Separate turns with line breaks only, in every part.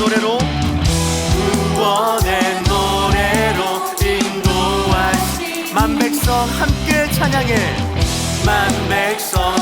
노래로?
구원의 노래로 인도하시
만백성 함께 찬양해.
만백성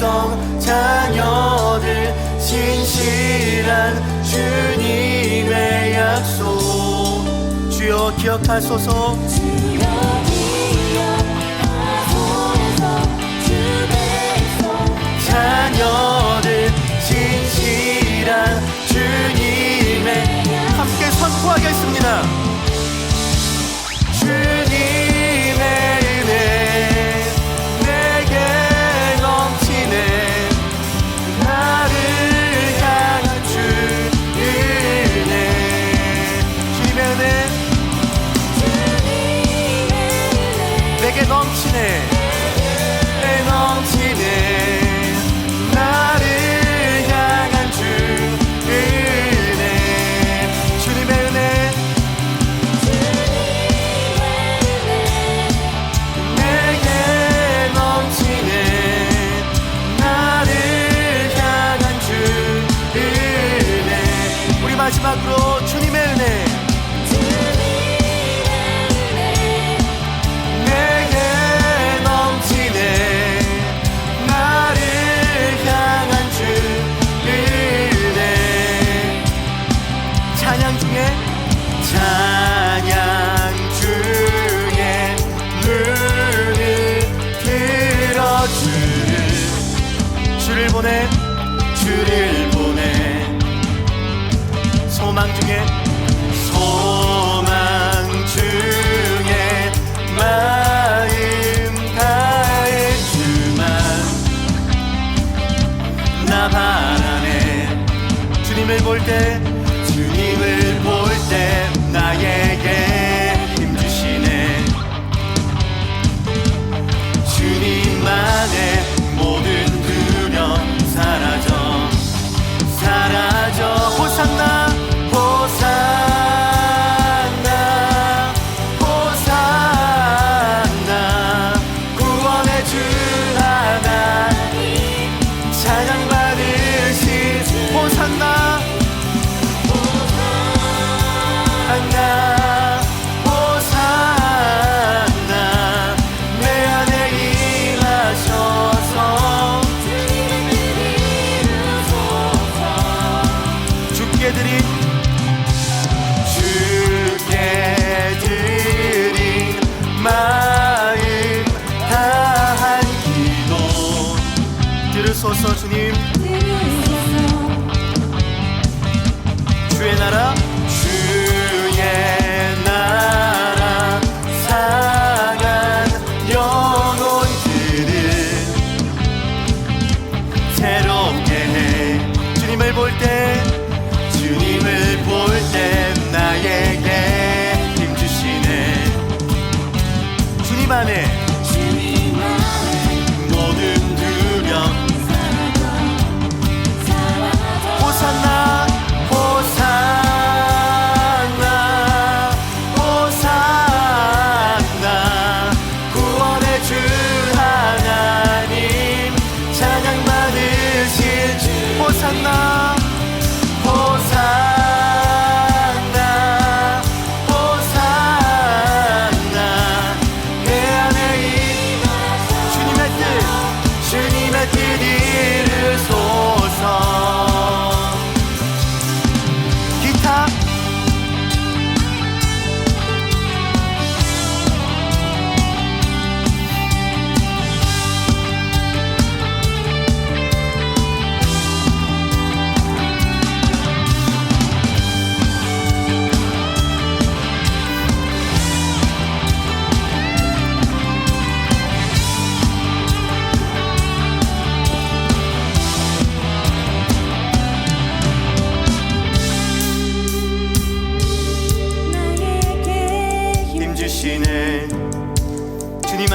백성 자녀들 진실한 주님의 약속.
주여 기억하소서.
자녀들 진실한 주님의
함께 선포하겠습니다.
day
주님. 주의
나라. 주의 나라. 상한 영혼들을 새롭게 해. 주님을 볼 때 주님을 볼 때 나에게 힘 주시네. 주님 안에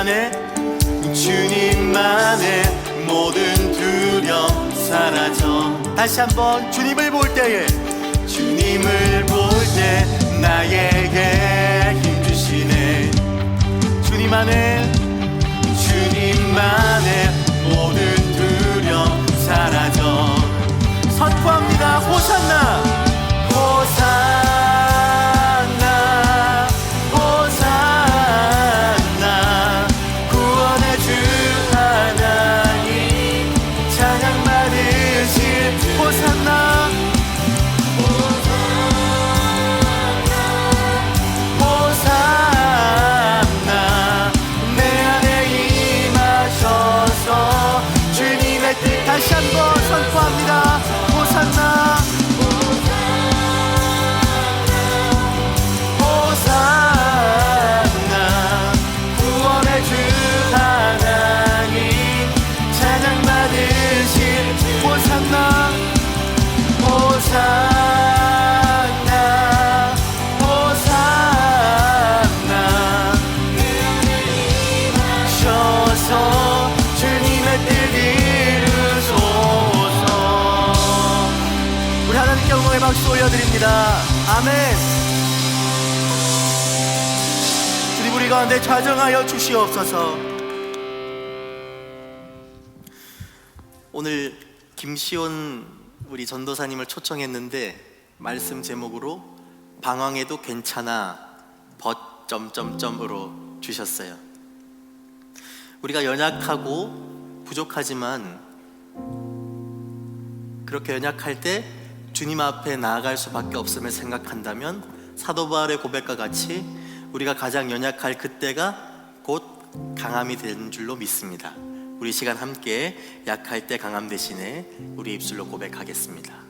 안에 주님 안에 모든 두려움 사라져. 다시 한번 주님을 볼 때에 주님을 볼 때 나에게 힘 주시네. 주님 안에 주님 안에 모든 두려움 사라져. 선포합니다. 호산나 호산나 박수 올려드립니다. 아멘. 주님 우리 가운데 좌정하여 주시옵소서. 오늘 김시온 우리 전도사님을 초청했는데 말씀 제목으로 방황해도 괜찮아 벗 점점점으로 주셨어요. 우리가 연약하고 부족하지만 그렇게 연약할 때 주님 앞에 나아갈 수밖에 없음을 생각한다면 사도 바울의 고백과 같이 우리가 가장 연약할 그때가 곧 강함이 되는 줄로 믿습니다. 우리 시간 함께 약할 때 강함 대신에 우리 입술로 고백하겠습니다.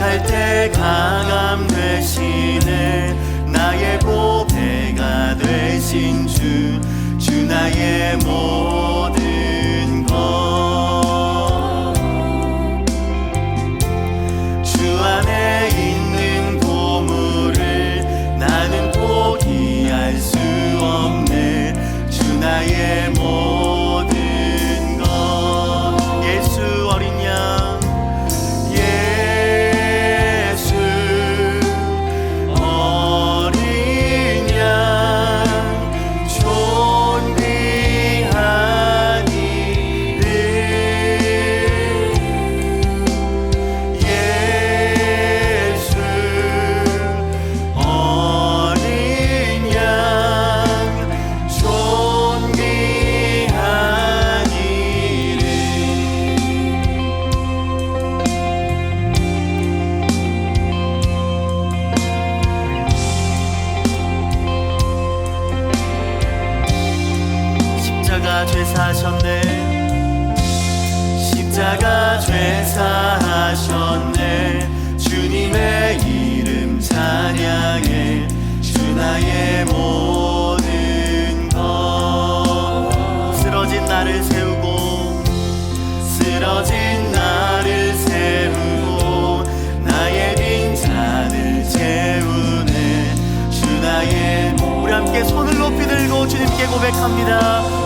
약할 때 강함 되시네. 나의 보배가 되신 주 주 나의 몸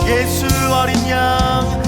예수 어린 양.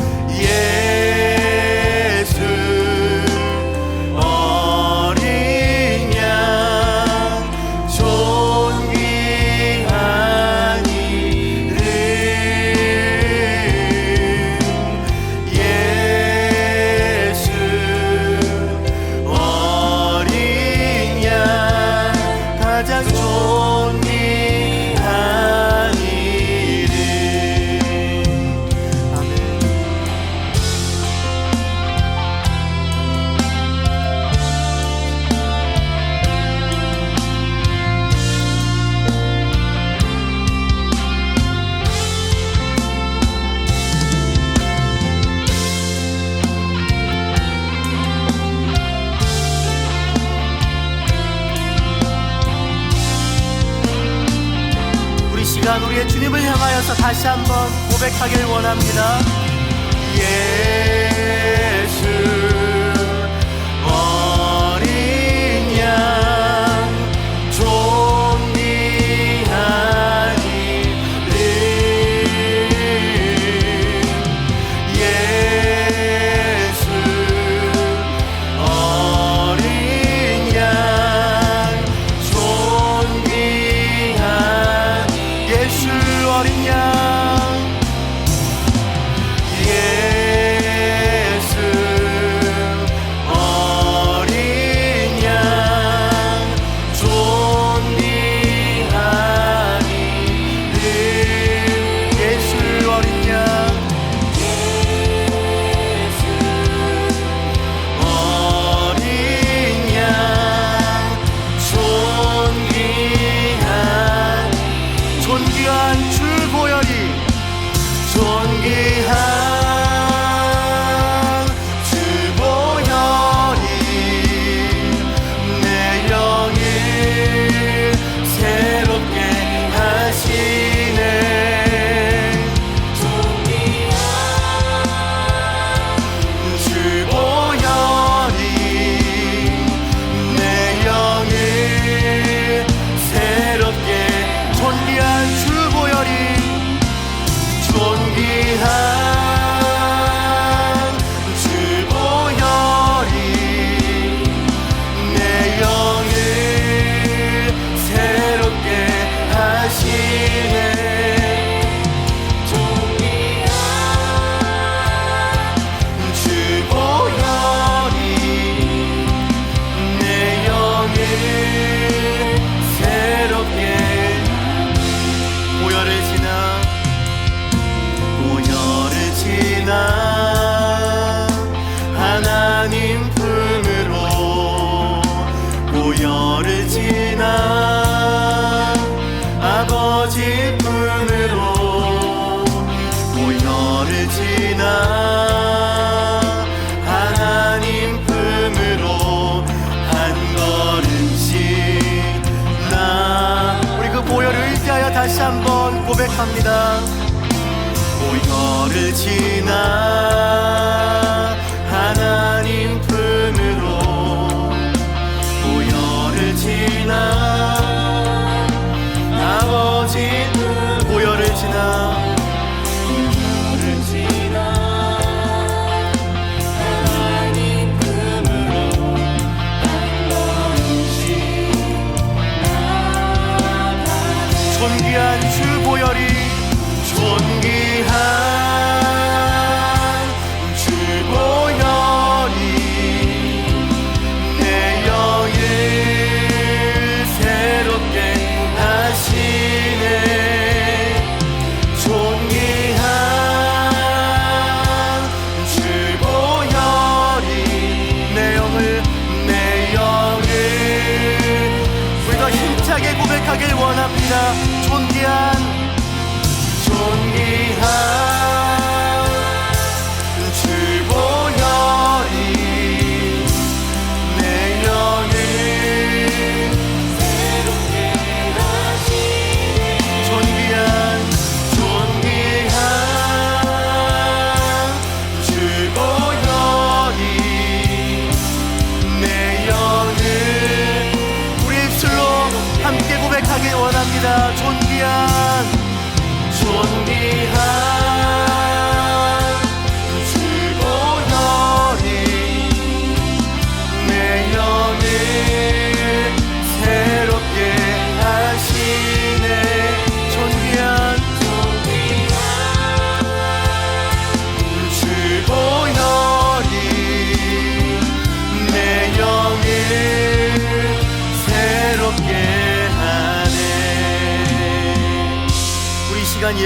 다시 한번 고백하길 원합니다. 합니다. 보혈을 지나 하나님 품으로. 보혈을 지나 아버지 보혈을 지나 존귀한 존귀한 존귀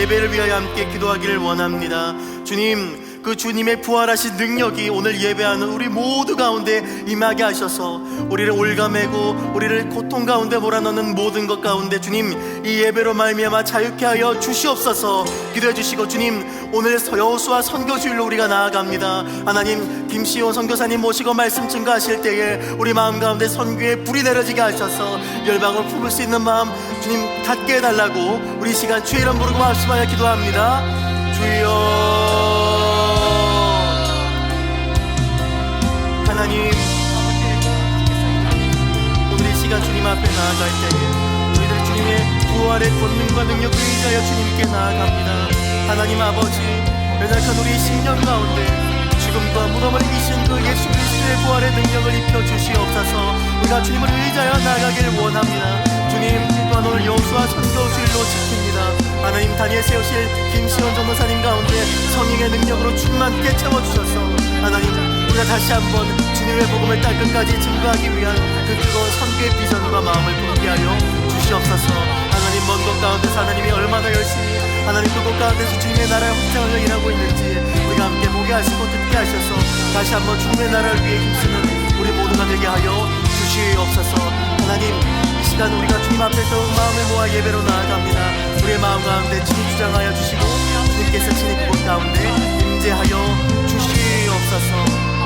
예배를 위하여 함께 기도하기를 원합니다. 주님 그 주님의 부활하신 능력이 오늘 예배하는 우리 모두 가운데 임하게 하셔서 우리를 올가매고 우리를 고통 가운데 몰아넣는 모든 것 가운데 주님 이 예배로 말미암아 자유케 하여 주시옵소서. 기도해 주시고 주님 오늘 여호수아 선교주일로 우리가 나아갑니다. 하나님 김시온 선교사님 모시고 말씀 증거하실 때에 우리 마음 가운데 선교의 불이 내려지게 하셔서 열방을 품을 수 있는 마음 주님 갖게 해달라고 우리 시간 주의 이름 부르고 말씀하여 기도합니다. 주여 하나님. 오늘 이 시간 주님 앞에 나아갈 때에 우리들 주님의 부활의 권능과 능력을 의지하여 주님께 나아갑니다. 하나님 아버지 연약한 우리 심령 가운데 죽음과 무덤을 이기신 그 예수 그리스도의 부활의 능력을 입혀 주시옵소서. 우리가 주님을 의지하여 나아가길 원합니다. 주님 또한 오늘 여호수아 선교주일로 지킵니다. 하나님 단위에 세우실 김시원 전도사님 가운데 성령의 능력으로 충만케 채워주셔서 하나님 우리가 다시 한번 주님의 복음을 땅 끝까지 증거하기 위한 그 뜨거운 선교의 비전과 마음을 품게 하여 주시옵소서. 하나님 먼 곳 가운데서 하나님이 얼마나 열심히 하나님 그곳 가운데서 주님의 나라의 확장을 일하고 있는지 우리가 함께 보게 하시고 듣게 하셔서 다시 한번 주님의 나라를 위해 힘쓰는 우리 모두가 되게 하여 주시옵소서. 하나님 이 시간 우리가 주님 앞에서 마음을 모아 예배로 나아갑니다. 우리의 마음 가운데 친히 주장하여 주시고 주님께서 친히 그곳 가운데 임재하여 주시옵소서